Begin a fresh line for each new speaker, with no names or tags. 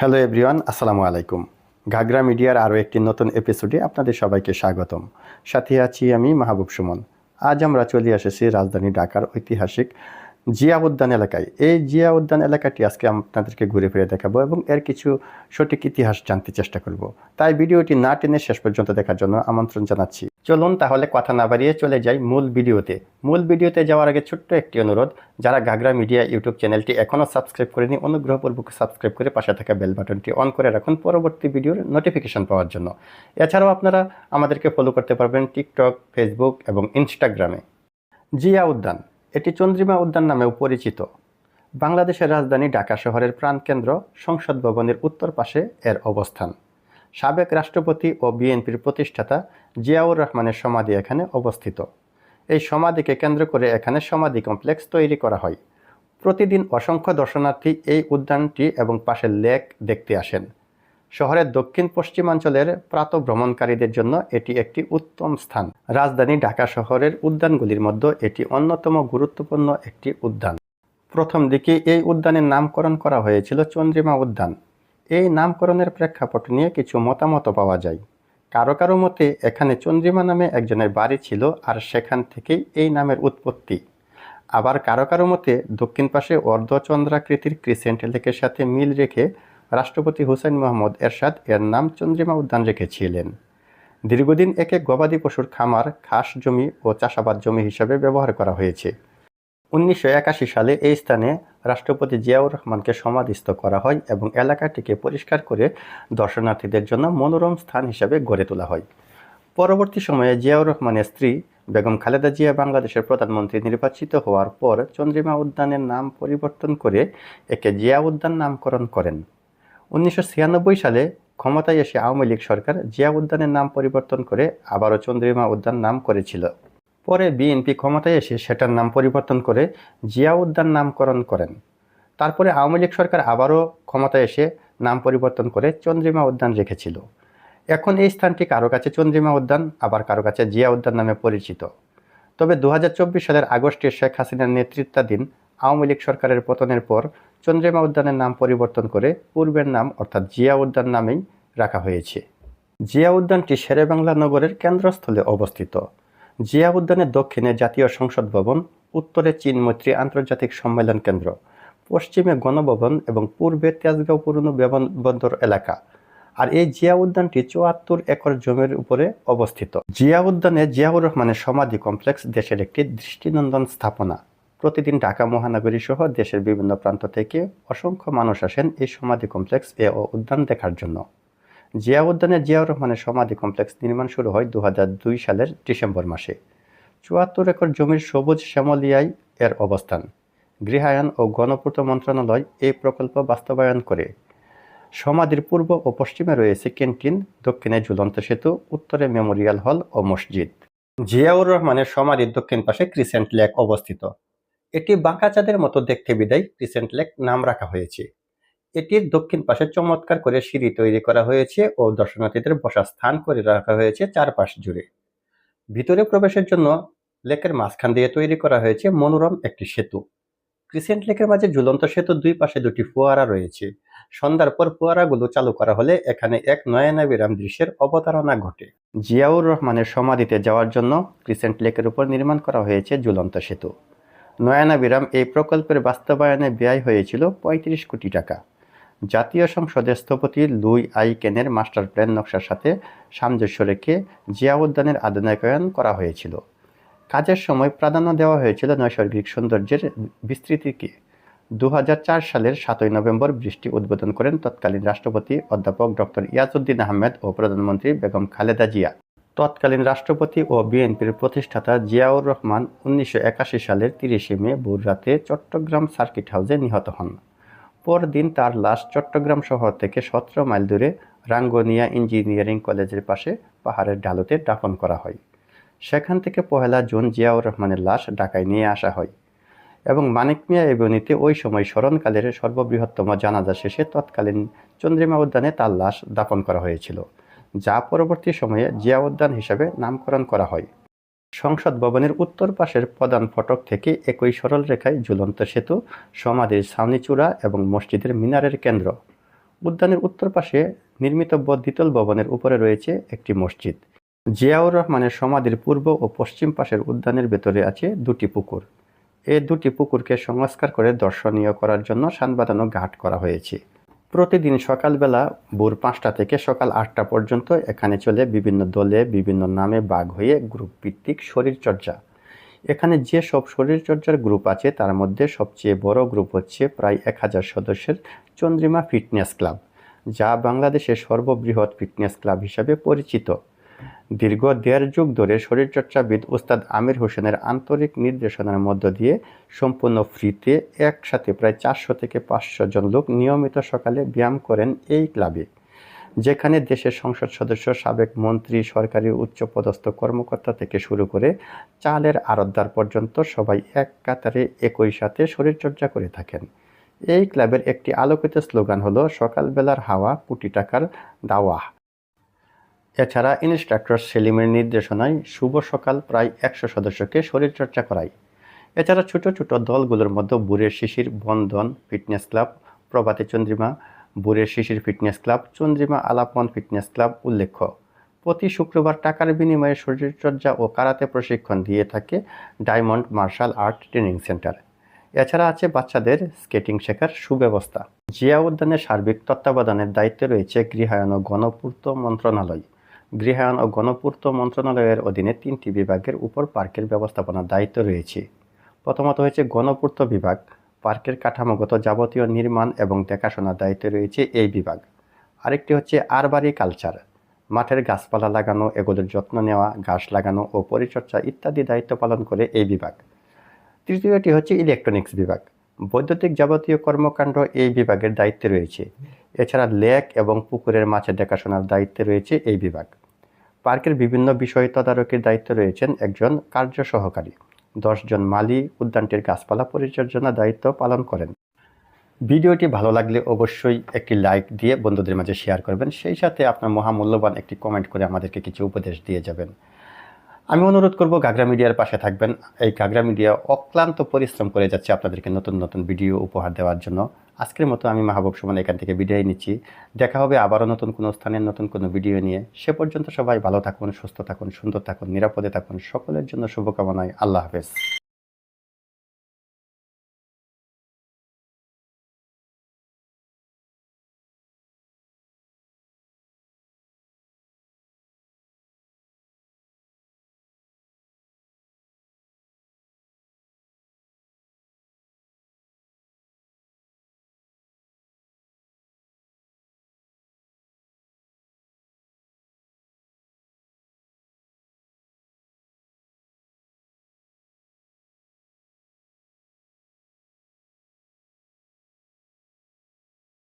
Hello everyone আসসালামু আলাইকুম। ঘাগরা মিডিয়ার আরও একটি নতুন এপিসোডে আপনাদের সবাইকে স্বাগতম। সাথে আছি আমি মাহবুব সুমন। আজ আমরা চলে এসেছি রাজধানী ঢাকার ঐতিহাসিক জিয়া উদ্যান এলাকায়। এই জিয়া উদ্যান এলাকাটি আজকে আপনাদেরকে ঘুরে ফিরে দেখাবো এবং এর কিছু সঠিক ইতিহাস জানতে চেষ্টা করব। তাই ভিডিওটি না টেনে শেষ পর্যন্ত দেখার জন্য আমন্ত্রণ জানাচ্ছি। চলুন তাহলে কথা না বাড়িয়ে চলে যাই মূল ভিডিওতে। মূল ভিডিওতে যাওয়ার আগে ছোট্ট একটি অনুরোধ, যারা ঘাগরা মিডিয়া ইউটিউব চ্যানেলটি এখনও সাবস্ক্রাইব করেনি, অনুগ্রহপূর্বক সাবস্ক্রাইব করে পাশে থাকা বেল বাটনটি অন করে রাখুন পরবর্তী ভিডিওর নোটিফিকেশন পাওয়ার জন্য। এছাড়াও আপনারা আমাদেরকে ফলো করতে পারবেন টিকটক ফেসবুক এবং ইনস্টাগ্রামে জিয়া উদ্যান, এটি চন্দ্রিমা উদ্যান নামেও পরিচিত। বাংলাদেশের রাজধানী ঢাকা শহরের প্রাণকেন্দ্র সংসদ ভবনের উত্তর পাশে এর অবস্থান। সাবেক রাষ্ট্রপতি ও বিএনপির প্রতিষ্ঠাতা জিয়াউর রহমানের সমাধি এখানে অবস্থিত। এই সমাধিকে কেন্দ্র করে এখানে সমাধি কমপ্লেক্স তৈরি করা হয়। প্রতিদিন অসংখ্য দর্শনার্থী এই উদ্যানটি এবং পাশের লেক দেখতে আসেন। শহরের দক্ষিণ পশ্চিমাঞ্চলের প্রাত ভ্রমণকারীদের জন্য এটি একটি উত্তম স্থান। রাজধানী ঢাকা শহরের উদ্যানগুলির মধ্যে এটি অন্যতম গুরুত্বপূর্ণ একটি উদ্যান। প্রথম দিকে এই উদ্যানের নামকরণ করা হয়েছিল চন্দ্রিমা উদ্যান। এই নামকরণের প্রেক্ষাপট নিয়ে কিছু মতামত পাওয়া যায়। কারও কারও মতে, এখানে চন্দ্রিমা নামে একজনের বাড়ি ছিল আর সেখান থেকেই এই নামের উৎপত্তি। আবার কারও কারও মতে, দক্ষিণ পাশে অর্ধচন্দ্রাকৃতির ক্রিসেন্ট লেকের সাথে মিল রেখে রাষ্ট্রপতি হুসেন মোহাম্মদ এরশাদ এর নাম চন্দ্রিমা উদ্যান রেখেছিলেন। দীর্ঘদিন একে গবাদি পশুর খামার, খাস জমি ও চাষাবাদ জমি হিসাবে ব্যবহার করা হয়েছে। উনিশশো একাশি সালে এই স্থানে রাষ্ট্রপতি জিয়াউর রহমানকে সমাধিস্থ করা হয় এবং এলাকাটিকে পরিষ্কার করে দর্শনার্থীদের জন্য মনোরম স্থান হিসাবে গড়ে তোলা হয়। পরবর্তী সময়ে জিয়াউর রহমানের স্ত্রী বেগম খালেদা জিয়া বাংলাদেশের প্রধানমন্ত্রী নির্বাচিত হওয়ার পর চন্দ্রিমা উদ্যানের নাম পরিবর্তন করে একে জিয়া উদ্যান নামকরণ করেন। উনিশশো ছিয়ানব্বই সালে ক্ষমতায় এসে আওয়ামী লীগ সরকার জিয়া উদ্যানের নাম পরিবর্তন করে আবারও চন্দ্রিমা উদ্যান নাম করেছিল। পরে বিএনপি ক্ষমতায় এসে সেটার নাম পরিবর্তন করে জিয়া উদ্যান নামকরণ করেন। তারপরে আওয়ামী লীগ সরকার আবারও ক্ষমতায় এসে নাম পরিবর্তন করে চন্দ্রিমা উদ্যান রেখেছিল। এখন এই স্থানটি কারও কাছে চন্দ্রিমা উদ্যান, আবার কারও কাছে জিয়া উদ্যান নামে পরিচিত। তবে দু হাজার চব্বিশ সালের আগস্টে শেখ হাসিনার নেতৃত্বাধীন আওয়ামী লীগ সরকারের পতনের পর চন্দ্রিমা উদ্যানের নাম পরিবর্তন করে পূর্বের নাম অর্থাৎ জিয়া উদ্যান নামেই রাখা হয়েছে। জিয়া উদ্যানটি শেরেবাংলা নগরের কেন্দ্রস্থলে অবস্থিত। জিয়া উদ্যানের দক্ষিণে জাতীয় সংসদ ভবন, উত্তরে চীন মৈত্রী আন্তর্জাতিক সম্মেলন কেন্দ্র, পশ্চিমে গণভবন এবং পূর্বে তেজগাঁও পুরনো বিমানবন্দর এলাকা। আর এই জিয়া উদ্যানটি চুয়াত্তর একর জমির উপরে অবস্থিত। জিয়া উদ্যানে জিয়াউর রহমানের সমাধি কমপ্লেক্স দেশের একটি দৃষ্টিনন্দন স্থাপনা। প্রতিদিন ঢাকা মহানগরী সহ দেশের বিভিন্ন প্রান্ত থেকে অসংখ্য মানুষ আসেন এই সমাধি কমপ্লেক্স এ ও উদ্যান দেখার জন্য। জিয়া উদ্যানে জিয়াউর রহমানের সমাধি কমপ্লেক্স নির্মাণ শুরু হয় দু হাজার দুই সালের ডিসেম্বর মাসে। চুয়াত্তর একর জমির সবুজ শ্যামলিয়ায় এর অবস্থান। গৃহায়ন ও গণপূর্ত মন্ত্রণালয় এই প্রকল্প বাস্তবায়ন করে। সমাধির পূর্ব ও পশ্চিমে রয়েছে ক্যান্টিন, দক্ষিণে ঝুলন্ত সেতু, উত্তরে মেমোরিয়াল হল ও মসজিদ। জিয়াউর রহমানের সমাধির দক্ষিণ পাশে ক্রিসেন্ট লেক অবস্থিত। এটি বাঁকা চাঁদের মতো দেখতে বিদায় ক্রিসেন্ট লেক নাম রাখা হয়েছে। এটির দক্ষিণ পাশে চমৎকার করে সিঁড়ি তৈরি করা হয়েছে ও দর্শনার্থীদের বসার স্থান করে রাখা হয়েছে চারপাশ জুড়ে। ভিতরে প্রবেশের জন্য লেকের মাঝখান দিয়ে তৈরি করা হয়েছে মনোরম একটি সেতু। ক্রিসেন্ট লেকের মাঝে ঝুলন্ত সেতু দুই পাশে দুটি ফোয়ারা রয়েছে। সন্ধ্যার পর ফোয়ারাগুলো চালু করা হলে এখানে এক নয়নাবিরাম দৃশ্যের অবতারণা ঘটে। জিয়াউর রহমানের সমাধিতে যাওয়ার জন্য ক্রিসেন্ট লেকের উপর নির্মাণ করা হয়েছে ঝুলন্ত সেতু। নয়নাবিরাম এই প্রকল্পের বাস্তবায়নে ব্যয় হয়েছিল পঁয়ত্রিশ কোটি টাকা। জাতীয় সংসদের স্থপতি লুই আই কেনের মাস্টার প্ল্যান নকশার সাথে সামঞ্জস্য রেখে জিয়া উদ্যানের আধুনিকায়ন করা হয়েছিল। কাজের সময় প্রাধান্য দেওয়া হয়েছিল নৈসর্গিক সৌন্দর্যের বিস্তৃতিকে। দুহাজার চার সালের সাতই নভেম্বর বৃষ্টি উদ্বোধন করেন তৎকালীন রাষ্ট্রপতি অধ্যাপক ডক্টর ইয়াজউদ্দিন আহমেদ ও প্রধানমন্ত্রী বেগম খালেদা জিয়া। তৎকালীন রাষ্ট্রপতি ও বিএনপির প্রতিষ্ঠাতা জিয়াউর রহমান উনিশশো একাশি সালের তিরিশে মে ভোর রাতে চট্টগ্রাম সার্কিট হাউসে নিহত হন। পরদিন তার লাশ চট্টগ্রাম শহর থেকে সতেরো মাইল দূরে রাঙ্গনিয়া ইঞ্জিনিয়ারিং কলেজের পাশে পাহাড়ের ঢালুতে দাফন করা হয়। সেখান থেকে পহেলা জুন জিয়াউর রহমানের লাশ ঢাকায় নিয়ে আসা হয় এবং মানিক মিয়া এভিনিউতে ওই সময় স্মরণকালের সর্ববৃহত্তম জানাজা শেষে তৎকালীন চন্দ্রিমা উদ্যানে তার লাশ দাফন করা হয়েছিল, যা পরবর্তী সময়ে জিয়া উদ্যান হিসাবে নামকরণ করা হয়। সংসদ ভবনের উত্তর পাশের প্রধান ফটক থেকে একই সরল রেখায় ঝুলন্ত সেতু, সমাধির ছাউনিচূড়া এবং মসজিদের মিনারের কেন্দ্র। উদ্যানের উত্তর পাশে নির্মিত দ্বিতল ভবনের উপরে রয়েছে একটি মসজিদ। জিয়াউর রহমানের সমাধির পূর্ব ও পশ্চিম পাশের উদ্যানের ভেতরে আছে দুটি পুকুর। এ দুটি পুকুরকে সংস্কার করে দর্শনীয় করার জন্য সান বাঁধানো ঘাট করা হয়েছে। প্রতিদিন সকালবেলা ভোর পাঁচটা থেকে সকাল আটটা পর্যন্ত এখানে চলে বিভিন্ন দলে, বিভিন্ন নামে বাঘ হয়ে গ্রুপ ভিত্তিক শরীরচর্চা। এখানে যে সব শরীরচর্চার গ্রুপ আছে, তার মধ্যে সবচেয়ে বড় গ্রুপ হচ্ছে প্রায় এক হাজার সদস্যের চন্দ্রিমা ফিটনেস ক্লাব যা বাংলাদেশের সর্ববৃহৎ ফিটনেস ক্লাব হিসাবে পরিচিত। দীর্ঘ দেড় যুগ ধরে শরীরচর্চাবিদ উস্তাদ আমির হোসেনের আন্তরিক নির্দেশনার মধ্য দিয়ে সম্পূর্ণ ফ্রিতে একসাথে প্রায় চারশো থেকে পাঁচশো জন লোক নিয়মিত সকালে ব্যায়াম করেন এই ক্লাবে, যেখানে দেশের সংসদ সদস্য, সাবেক মন্ত্রী, সরকারি উচ্চপদস্থ কর্মকর্তা থেকে শুরু করে চালের আড়তদার পর্যন্ত সবাই এক কাতারে একই সাথে শরীরচর্চা করে থাকেন। এই ক্লাবের একটি আলোকিত স্লোগান হলো, সকালবেলার হাওয়া কোটি টাকার দাওয়া এছাড়া ইনস্ট্রাক্টর সেলিমের নির্দেশনায় শুভ সকাল প্রায় একশো সদস্যকে শরীরচর্চা করায়। এছাড়া ছোট ছোট দলগুলোর মধ্যে Burer Shishir, Bandhan, fitness club, Prabhati Chandrima, Burer Shishir fitness club, Chandrima Alapan fitness club উল্লেখ্য। প্রতি শুক্রবার টাকার বিনিময়ে শরীরচর্চা ও কারাতে প্রশিক্ষণ দিয়ে থাকে diamond martial art training centre. এছাড়া আছে বাচ্চাদের স্কেটিং শেখার সুব্যবস্থা। জিয়া উদ্যানের সার্বিক তত্ত্বাবধানের দায়িত্বে রয়েছে গৃহায়ন ও গণপূর্ত মন্ত্রণালয়। গৃহায়ন ও গণপূর্ত মন্ত্রণালয়ের অধীনে তিনটি বিভাগের উপর পার্কের ব্যবস্থাপনার দায়িত্ব রয়েছে। প্রথমত হয়েছে গণপূর্ত বিভাগ, পার্কের কাঠামোগত যাবতীয় নির্মাণ এবং দেখাশোনার দায়িত্বে রয়েছে এই বিভাগ। আরেকটি হচ্ছে আরবারি কালচার, মাঠের গাছপালা লাগানো, এগুলোর যত্ন নেওয়া, ঘাস লাগানো ও পরিচর্যা ইত্যাদি দায়িত্ব পালন করে এই বিভাগ। তৃতীয়টি হচ্ছে ইলেকট্রনিক্স বিভাগ, বৈদ্যুতিক যাবতীয় কর্মকাণ্ড এই বিভাগের দায়িত্বে রয়েছে। এছাড়া লেক এবং পুকুরের মাছের দেখাশোনার দায়িত্বে রয়েছে এই বিভাগ। পার্কের বিভিন্ন বিষয় তদারকির দায়িত্বে রয়েছেন একজন কার্য সহকারী। দশজন মালি, উদ্যানটির গাছপালা পরিচর্যার দায়িত্ব পালন করেন। ভিডিওটি ভালো লাগলে অবশ্যই একটি লাইক দিয়ে বন্ধুদের মাঝে শেয়ার করবেন। সেই সাথে আপনার মহামূল্যবান একটি কমেন্ট করে আমাদেরকে কিছু উপদেশ দিয়ে যাবেন। আমি অনুরোধ করব গাগরা মিডিয়ার পাশে থাকবেন। এই গাগরা মিডিয়া অক্লান্ত পরিশ্রম করে যাচ্ছে আপনাদেরকে নতুন নতুন ভিডিও উপহার দেওয়ার জন্য। আজকের মতো আমি মাহবুব সুমন এখান থেকে বিদায় নিচ্ছি। দেখা হবে আবারও নতুন কোনো স্থানের নতুন কোনো ভিডিও নিয়ে। সে পর্যন্ত সবাই ভালো থাকুন, সুস্থ থাকুন, সুন্দর থাকুন, নিরাপদে থাকুন। সকলের জন্য শুভকামনায় আল্লাহ হাফেজ।